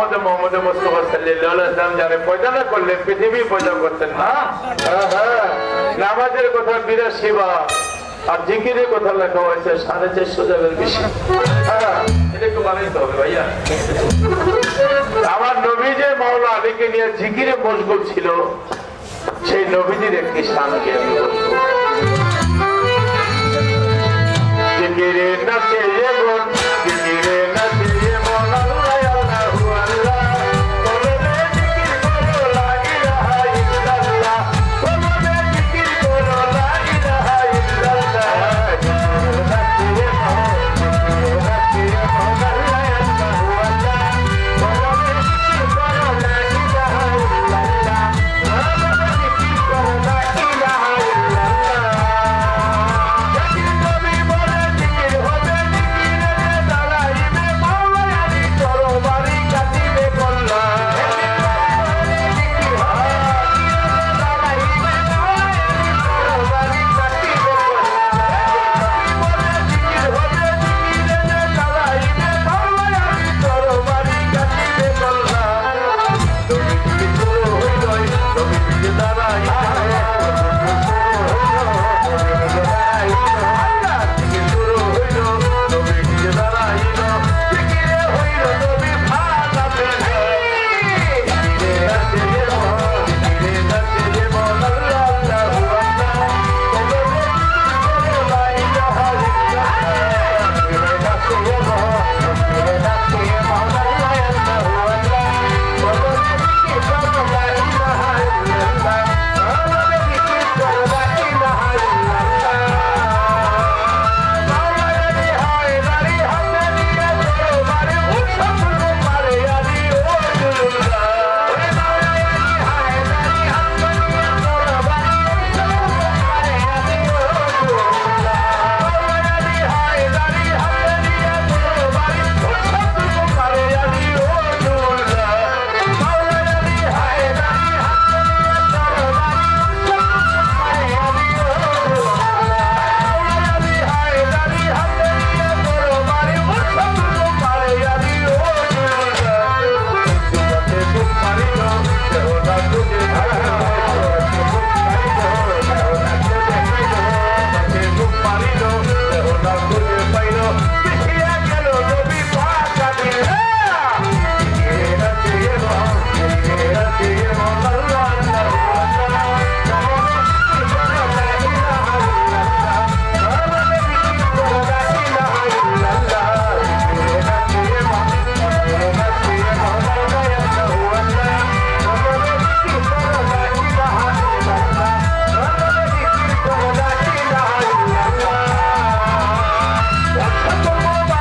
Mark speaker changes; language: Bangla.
Speaker 1: মোহাম্মদ সাল্লাম পয়দা না করলেন পৃথিবী পয়দা করতেন না? হ্যাঁ, হ্যাঁ। নামাজের কথা বিরাশি বার আর জিকিরের কথা লেখা হয়েছে সাড়ে চারশো জায়গার বেশি। হ্যাঁ আমার নবী যে মাওলা আলীকে নিয়ে জিকিরে মশগুল ছিল। সেই নবীজির একটি স্থানকে আমি বলব জিকিরে নাচে Bye.